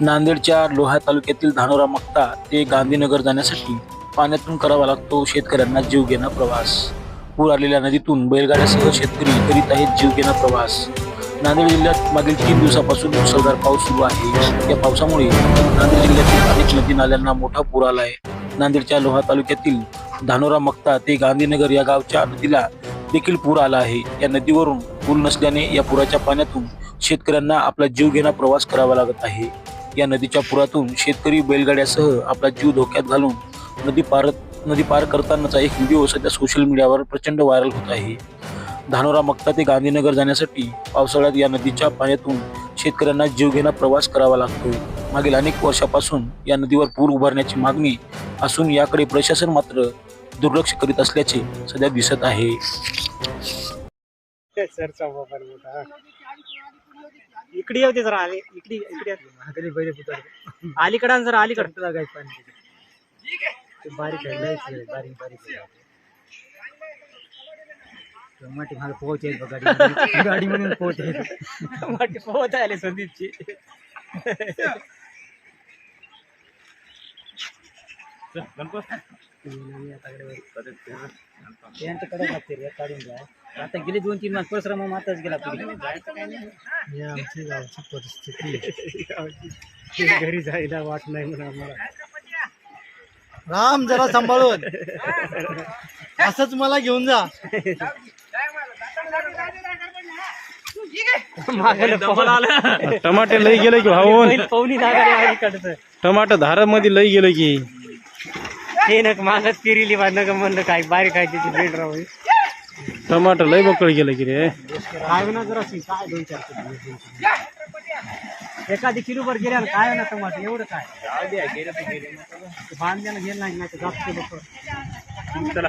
नांदेडच्या लोहा तालुक्यातील धानोरा मक्ता ते गांधीनगर जाण्यासाठी पाण्यातून करावा लागतो शेतकऱ्यांना जीवघेणा प्रवास. पूर आलेल्या नदीतून बैलगाड्यासह शेतकरी करीत आहेत जीवघेणा प्रवास. नांदेड जिल्ह्यात मागील तीन दिवसापासून मुसळधार पाऊस सुरू आहे. या पावसामुळे नांदेड जिल्ह्यातील अनेक नदी नाल्यांना मोठा पूर आला आहे नांदेडच्या लोहा तालुक्यातील धानोरा मक्ता ते गांधीनगर या गावच्या नदीला देखील पूर आला आहे. या नदीवरून पूल नसल्याने या पुराच्या पाण्यातून शेतकऱ्यांना आपला जीवघेणा प्रवास करावा लागत आहे. या नदीच्या पुरातून शेतकरी बैलगाड्यासह आपला जीव धोक्यात घालून नदी पार नदी पार करतानाचा एक व्हिडिओ सध्या सोशल मीडियावर प्रचंड व्हायरल होत आहे. धानोरा मक्ता ते गांधीनगर जाण्यासाठी पावसाळ्यात या नदीच्या पाण्यातून शेतकऱ्यांना जीवघेणा प्रवास करावा लागतो. मागील अनेक वर्षापासून या नदीवर पूर उभारण्याची मागणी असून याकडे प्रशासन मात्र दुर्लक्ष करीत असल्याचे सध्या दिसत आहे. सरचा वापर मोठा. इकडे येऊ दे जरा आले. इकडे इकडे हाताने पहिले पुतळ. अलीकडे जरा अलीकडे. लागायचं पाणी ते बारीक आहे लयच आहे, बारीक बारीक आहे. टमाटे मला पोहोच बघ गाडी गाडी म्हणून पोहोच टमाटे पोहोच आले संदीपची. यांच्याकडे लागते रे काढून घ्या आता गेले दोन तीन मास परिश्रम मग आताच गेला तुम्ही आमची गावची परिस्थिती. घरी जायला वाट नाही म्हणा आम्हाला. राम जरा सांभाळून. असंच मला घेऊन जा. टमाटे लई गेले की भाऊन. कडचं टमाटर धारामध्ये लई गेलं की. हे नक मागत फिरिली बा नग म्हणलं काय बारीक काय त्याची ब्रेड राहू टमाटर लई बकळ गेलं की रे. काय ना जरा काय दोन चार किलो. एखादी किलो वर गेल्या ना काय ना टमाटर एवढं काय? बांधल्यानं गेलं नाही जास्त लोक चला.